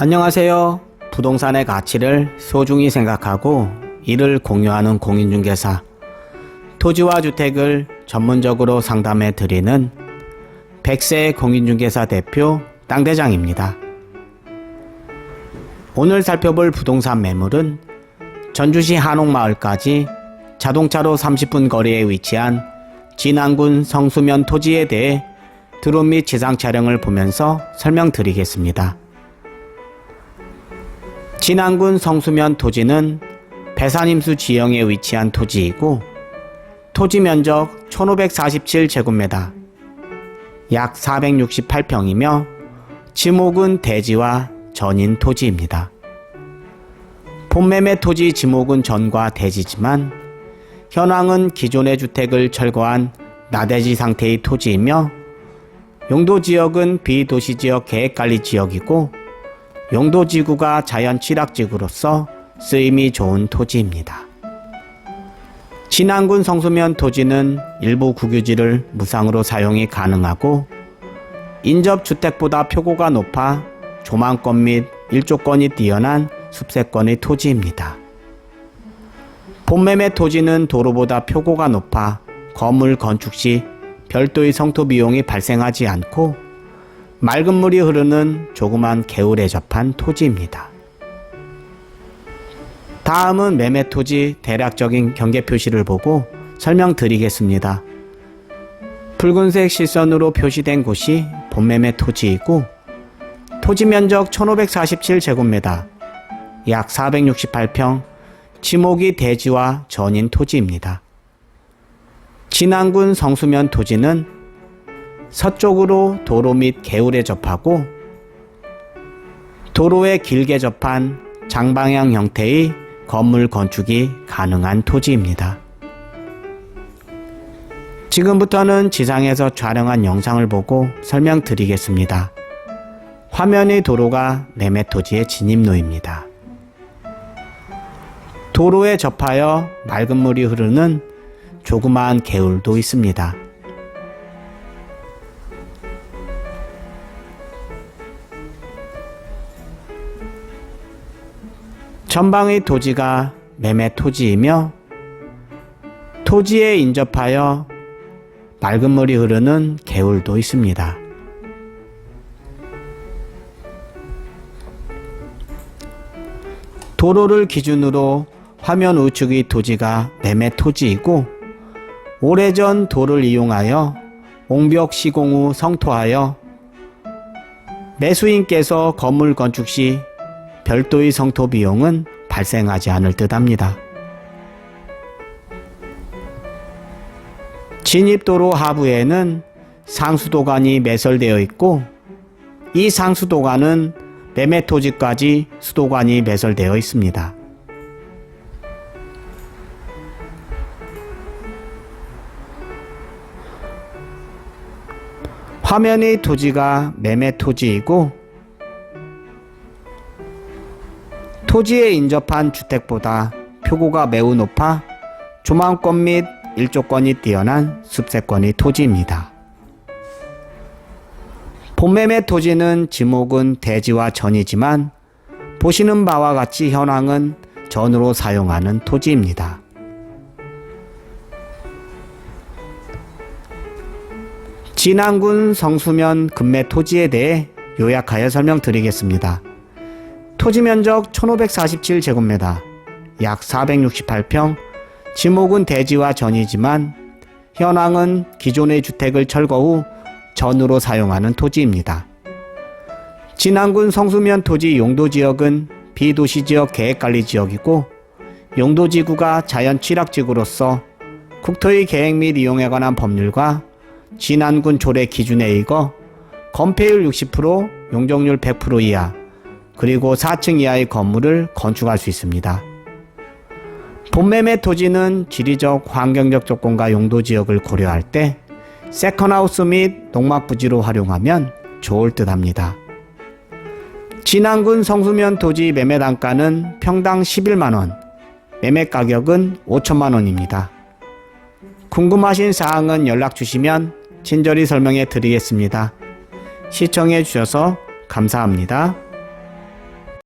안녕하세요. 부동산의 가치를 소중히 생각하고 이를 공유하는 공인중개사 토지와 주택을 전문적으로 상담해 드리는 백세 공인중개사 대표 땅대장입니다. 오늘 살펴볼 부동산 매물은 전주시 한옥마을까지 자동차로 30분 거리에 위치한 진안군 성수면 토지에 대해 드론 및 지상 촬영을 보면서 설명드리겠습니다. 진안군 성수면 토지는 배산임수 지형에 위치한 토지이고 토지 면적 1547제곱미터 약 468평이며 지목은 대지와 전인 토지입니다. 본매매 토지 지목은 전과 대지지만 현황은 기존의 주택을 철거한 나대지 상태의 토지이며 용도 지역은 비도시 지역 계획 관리 지역이고 용도 지구가 자연 취락지구로서 쓰임이 좋은 토지입니다. 진안군 성수면 토지는 일부 국유지를 무상으로 사용이 가능하고 인접 주택보다 표고가 높아 조망권 및 일조권이 뛰어난 숲세권의 토지입니다. 본매매 토지는 도로보다 표고가 높아 건물 건축 시 별도의 성토 비용이 발생하지 않고 맑은 물이 흐르는 조그만 개울에 접한 토지입니다. 다음은 매매 토지 대략적인 경계 표시를 보고 설명드리겠습니다. 붉은색 실선으로 표시된 곳이 본매매 토지이고 토지 면적 1547제곱미터 약 468평 지목이 대지와 전인 토지입니다. 진안군 성수면 토지는 서쪽으로 도로 및 개울에 접하고 도로에 길게 접한 장방향 형태의 건물 건축이 가능한 토지입니다. 지금부터는 지상에서 촬영한 영상을 보고 설명드리겠습니다. 화면의 도로가 매매 토지의 진입로입니다. 도로에 접하여 맑은 물이 흐르는 조그마한 개울도 있습니다. 전방의 토지가 매매 토지이며 토지에 인접하여 맑은 물이 흐르는 개울도 있습니다. 도로를 기준으로 화면 우측의 토지가 매매 토지이고 오래전 도를 이용하여 옹벽 시공 후 성토하여 매수인께서 건물 건축 시 별도의 성토 비용은 발생하지 않을 듯 합니다. 진입도로 하부에는 상수도관이 매설되어 있고 이 상수도관은 매매 토지까지 수도관이 매설되어 있습니다. 화면의 토지가 매매 토지이고 토지에 인접한 주택보다 표고가 매우 높아 조망권 및 일조권이 뛰어난 숲세권의 토지입니다. 본매매 토지는 지목은 대지와 전이지만 보시는 바와 같이 현황은 전으로 사용하는 토지입니다. 진안군 성수면 금매 토지에 대해 요약하여 설명드리겠습니다. 토지 면적 1547제곱미터, 약 468평, 지목은 대지와 전이지만 현황은 기존의 주택을 철거 후 전으로 사용하는 토지입니다. 진안군 성수면 토지 용도 지역은 비도시 지역 계획관리 지역이고 용도지구가 자연 취락지구로서 국토의 계획 및 이용에 관한 법률과 진안군 조례 기준에 의거 건폐율 60%, 용적률 100% 이하, 그리고 4층 이하의 건물을 건축할 수 있습니다. 본매매 토지는 지리적, 환경적 조건과 용도 지역을 고려할 때 세컨하우스 및 농막부지로 활용하면 좋을 듯 합니다. 진안군 성수면 토지 매매 단가는 평당 11만원, 매매 가격은 5천만원입니다. 궁금하신 사항은 연락 주시면 친절히 설명해 드리겠습니다. 시청해 주셔서 감사합니다.